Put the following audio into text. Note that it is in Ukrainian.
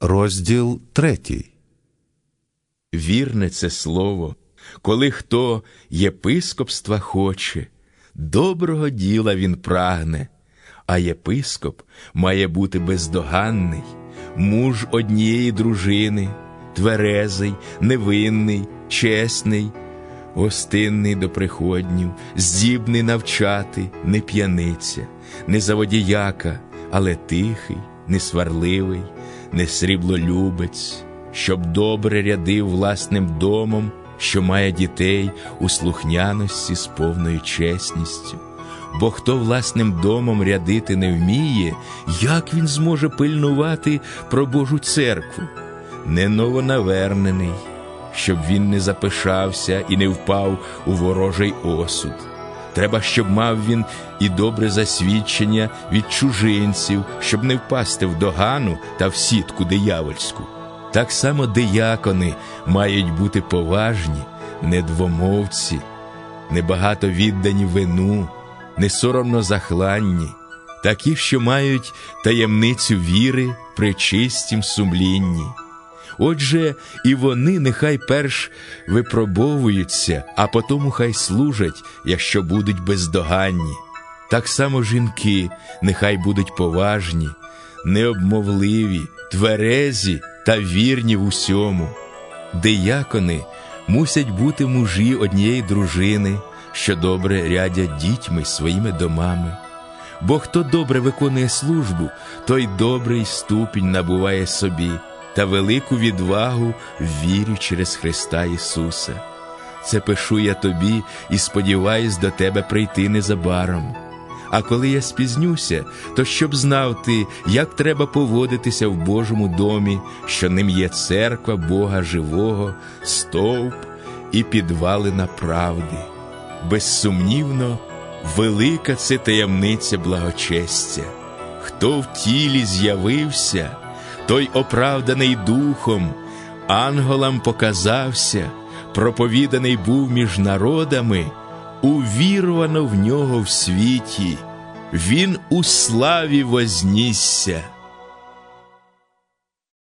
Розділ третій. Вірне це слово, коли хто єпископства хоче, доброго діла він прагне, а єпископ має бути бездоганний, муж однієї дружини, тверезий, невинний, чесний, гостинний до приходнів, здібний навчати, не п'яниця, не заводіяка, але тихий, несварливий, не сріблолюбець, щоб добре рядив власним домом, що має дітей у слухняності з повною чесністю. Бо хто власним домом рядити не вміє, як він зможе пильнувати про Божу церкву? Не новонавернений, щоб він не запишався і не впав у ворожий осуд. Треба, щоб мав він і добре засвідчення від чужинців, щоб не впасти в догану та в сітку диявольську. Так само диякони мають бути поважні, недвомовці, небагато віддані вину, не соромно захланні, такі, що мають таємницю віри при чистім сумлінні. Отже, і вони нехай перш випробовуються, а потому хай служать, якщо будуть бездоганні. Так само жінки нехай будуть поважні, необмовливі, тверезі та вірні в усьому. Диякони мусять бути мужі однієї дружини, що добре рядять дітьми своїми домами. Бо хто добре виконує службу, той добрий ступінь набуває собі та велику відвагу в вірі через Христа Ісуса. Це пишу я тобі і сподіваюсь до тебе прийти незабаром. А коли я спізнюся, то щоб знав ти, як треба поводитися в Божому домі, що ним є церква Бога живого, стовп і підвалина правди. Безсумнівно, велика це таємниця благочестя. Хто в тілі з'явився, той оправданий духом, анголам показався, проповіданий був між народами, увірувано в нього в світі, він у славі вознісся.